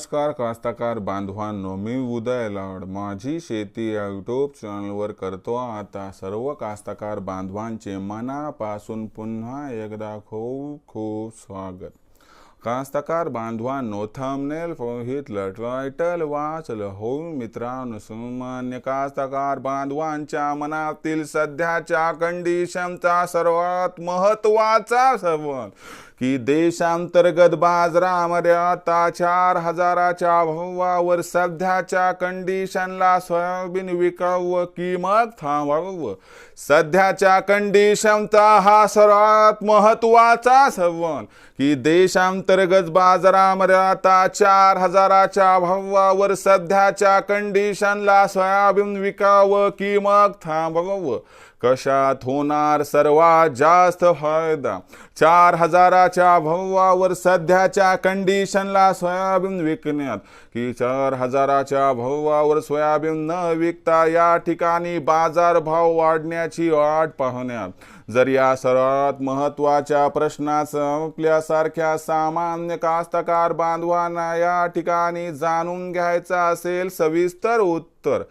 नमस्कार कास्ताकार बांधवांनो मी उदय लाड. माझी शेती या यूट्यूब चॅनलवर करतो आता सर्व कास्ताकार बांधवांचे मनापासून पुन्हा एकदा खूप खूप स्वागत. कास्ताकार बांधवांनो थंबनेल बघितलं टायटल वाचलं. हो मित्रांनो सामान्य कास्तकार बांधवांच्या मनातील सध्याच्या कंडिशनचा सर्वात महत्त्वाचा सवाल. की देशांतर्गत बाजारामध्ये आता चार हजाराच्या भावावर सध्याच्या कंडिशनला सोयाबीन विकावं की मग थांबवावं सध्याच्या कंडिशनचा हा सर्वात महत्त्वाचा सवाल. की देशांतर्गत बाजारामध्ये आता चार हजाराच्या भावावर सध्याच्या कंडिशनला सोयाबीन विकावं की मग थांबवावं कशात होणार सर्वात जास्त फायदा चार हजाराच्या भावावर सध्याच्या कंडिशनला सोयाबीन विकण्यात. की चार हजाराच्या भावावर सोयाबीन न विकता या ठिकाणी बाजारभाव वाढण्याची वाट पाहण्यात. जर या सर्वात महत्त्वाच्या प्रश्नाचं आपल्यासारख्या सामान्य कास्तकार बांधवांना या ठिकाणी जाणून घ्यायचं असेल सविस्तर उत्तर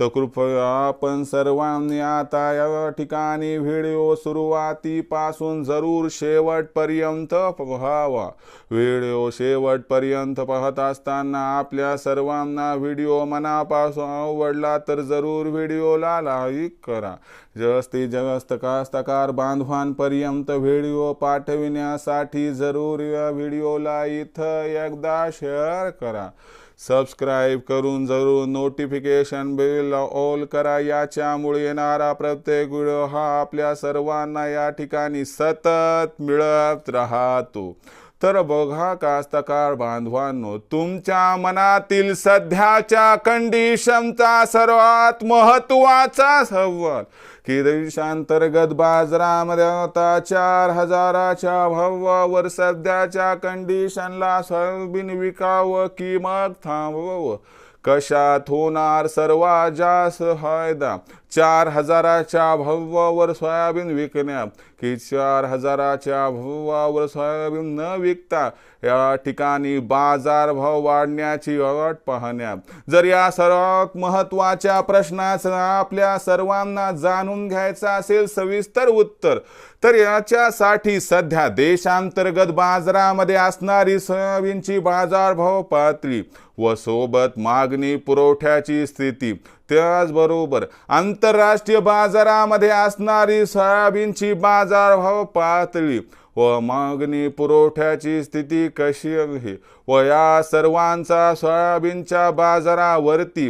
तर कृपया आपण सर्वांनी आता या ठिकाणी व्हिडिओ सुरुवातीपासून जरूर शेवटपर्यंत पहावा. व्हिडिओ शेवटपर्यंत पाहत असताना आपल्या सर्वांना व्हिडिओ मनापासून आवडला तर जरूर व्हिडिओला लाईक करा. जास्तीत जास्त कास्तकार बांधवांपर्यंत व्हिडिओ पाठविण्यासाठी जरूर या व्हिडिओला इथं एकदा शेअर करा. सबस्क्राईब करून जरूर नोटिफिकेशन बिल ऑल करा. याच्यामुळे येणारा प्रत्येक व्हिडिओ हा आपल्या सर्वांना या ठिकाणी सतत मिळत राहतो. तर बघा कास्तकार बांधवांनो तुमच्या मनातील सध्याच्या कंडिशनचा सर्वात महत्त्वाचा सवाल. की देशांतर्गत बाजारामध्ये आता चार हजाराच्या भावावर सध्याच्या कंडिशनला सोयाबीन विकावं की मग थांबवावं कशात होणार सर्वात जास्त फायदा चार हजाराच्या भावावर सोयाबीन विकण्यात की चार हजाराच्या भावावर सोयाबीन न विकता या ठिकाणी बाजारभाव वाढण्याची वाट पाहण्यात जर या सर्वात महत्त्वाच्या प्रश्नाचं आपल्या सर्वांना जाणून घ्यायचा असेल सविस्तर उत्तर तर याच्यासाठी सध्या देशांतर्गत बाजारामध्ये असणारी सोयाबीनची बाजारभाव पातळी व सोबत मागणी पुरवठ्याची स्थिती त्याचबरोबर आंतरराष्ट्रीय बाजारामध्ये असणारी सोयाबीनची बाजारभाव पातळी व मागणी पुरवठ्याची स्थिती कशी आहे? व या सर्वांचा सोयाबीनच्या बाजारावरती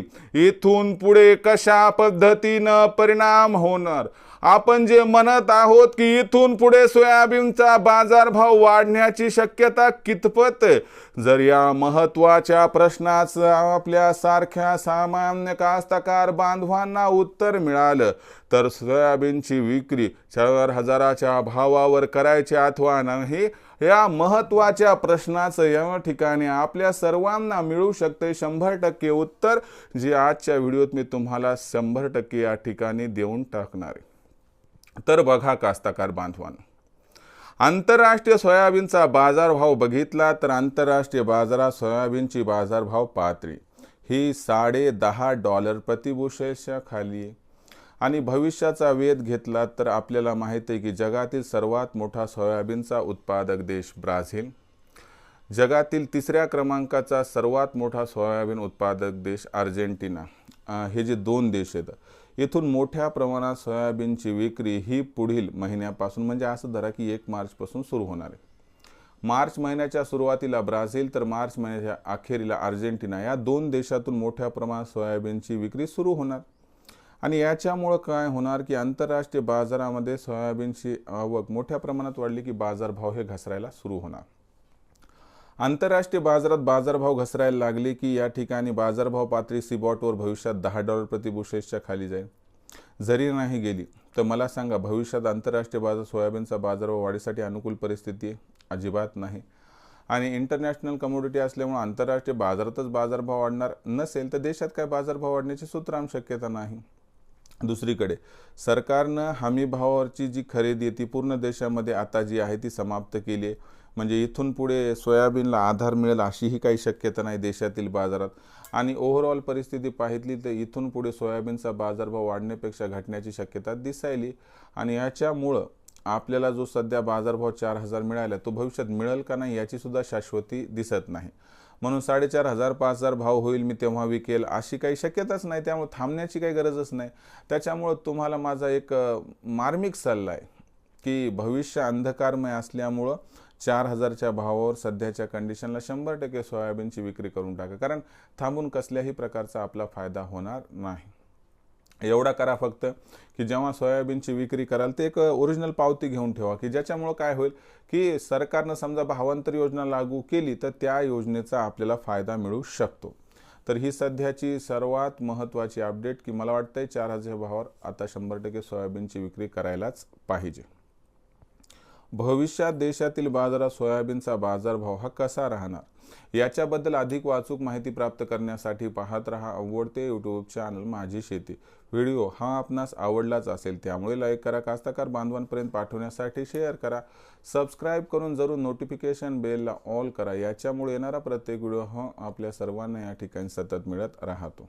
इथून पुढे कशा पद्धतीनं परिणाम होणार? आपण जे म्हणत आहोत की इथून पुढे सोयाबीनचा बाजारभाव वाढण्याची शक्यता कितपत? जर या महत्त्वाच्या प्रश्नाचं आपल्या सारख्या सामान्य कास्तकार बांधवांना उत्तर मिळालं तर सोयाबीनची विक्री चार हजाराच्या भावावर करायची अथवा नाही या महत्त्वाच्या प्रश्नाचं या ठिकाणी आपल्या सर्वांना मिळू शकते शंभर टक्के उत्तर जे आजच्या व्हिडिओत मी तुम्हाला शंभर टक्के या ठिकाणी देऊन टाकणार आहे. तर बघा कास्ताकार बांधवांनो. आंतरराष्ट्रीय सोयाबीनचा बाजारभाव बघितला तर आंतरराष्ट्रीय बाजारात सोयाबीनची बाजारभाव पातळी ही साडे दहा डॉलर प्रतिबुशेच्या खाली आहे आणि भविष्याचा वेध घेतला तर आपल्याला माहिती आहे की जगातील सर्वात मोठा सोयाबीनचा उत्पादक देश ब्राझील. जगातील तिसऱ्या क्रमांकाचा सर्वात मोठा सोयाबीन उत्पादक देश अर्जेंटिना. हे जे दोन देश आहेत येथून मोठ्या प्रमाणात सोयाबीनची विक्री ही पुढील महिन्यापासून म्हणजे असं धरा की एक मार्चपासून सुरू होणार आहे. मार्च महिन्याच्या सुरुवातीला ब्राझील तर मार्च महिन्याच्या अखेरीला अर्जेंटिना या दोन देशातून मोठ्या प्रमाणात सोयाबीनची विक्री सुरू होणार. आणि याच्यामुळं काय होणार की आंतरराष्ट्रीय बाजारामध्ये सोयाबीनची आवक मोठ्या प्रमाणात वाढली की बाजारभाव हे घसरायला सुरू होणार. आंतरराष्ट्रीय बाजारात बाजारभाव घसरायला लागले की या ठिकाणी बाजारभाव पातळी सिबॉटवर भविष्यात दहा डॉलर प्रतिबुशेसच्या खाली जाईल. जरी नाही गेली तर मला सांगा भविष्यात आंतरराष्ट्रीय बाजार सोयाबीनचा बाजारभाव वाढीसाठी अनुकूल परिस्थिती आहे? अजिबात नाही. आणि इंटरनॅशनल कमोडिटी असल्यामुळे आंतरराष्ट्रीय बाजारातच बाजारभाव वाढणार नसेल तर देशात काय बाजारभाव वाढण्याची सुत्राम शक्यता नाही. दुसरीकडे सरकारनं हमीभावावरची जी खरेदी आहे ती पूर्ण देशामध्ये आता जी आहे ती समाप्त केली आहे. म्हणजे इथून पुढे सोयाबीनला आधार मिळेल अशीही काही शक्यता नाही देशातील बाजारात. आणि ओव्हरऑल परिस्थिती पाहितली तर इथून पुढे सोयाबीनचा बाजारभाव वाढण्यापेक्षा घटण्याची शक्यता दिसायली. आणि याच्यामुळं आपल्याला जो सध्या बाजारभाव चार हजार मिळाला तो भविष्यात मिळेल का नाही याची सुद्धा शाश्वती दिसत नाही. म्हणून साडेचार हजार पाच हजार भाव होईल मी तेव्हा विकेल अशी काही शक्यताच नाही. त्यामुळे थांबण्याची काही गरजच नाही. त्याच्यामुळं तुम्हाला माझा एक मार्मिक सल्ला आहे की भविष्य अंधकारमय असल्यामुळं चार हजारच्या भावावर सध्याच्या कंडिशनला शंभर टक्के सोयाबीनची विक्री करून टाका. कारण थांबून कसल्याही प्रकारचा आपला फायदा होणार नाही. एवढा करा फक्त की जेव्हा सोयाबीनची विक्री कराल ते एक ओरिजिनल पावती घेऊन ठेवा की ज्याच्यामुळं काय होईल की सरकारनं समजा भावांतर योजना लागू केली तर त्या योजनेचा आपल्याला फायदा मिळू शकतो. तर ही सध्याची सर्वात महत्त्वाची अपडेट की मला वाटतंय चार हजार भावावर आता शंभर टक्के सोयाबीनची विक्री करायलाच पाहिजे. भविष्यात देशातील बाजारात सोयाबीनचा बाजारभाव हा कसा राहणार? याच्याबद्दल अधिक वाचूक माहिती प्राप्त करण्यासाठी पाहत रहा आवडते यूट्यूब चॅनल माझी शेती. व्हिडिओ हा आपणास आवडलाच असेल त्यामुळे लाईक करा कास्तकार बांधवांपर्यंत पाठवण्यासाठी शेअर करा. सबस्क्राईब करून जरूर नोटिफिकेशन बेलला ऑल करा. याच्यामुळे येणारा प्रत्येक व्हिडिओ हा आपल्या सर्वांना या ठिकाणी सतत मिळत राहतो.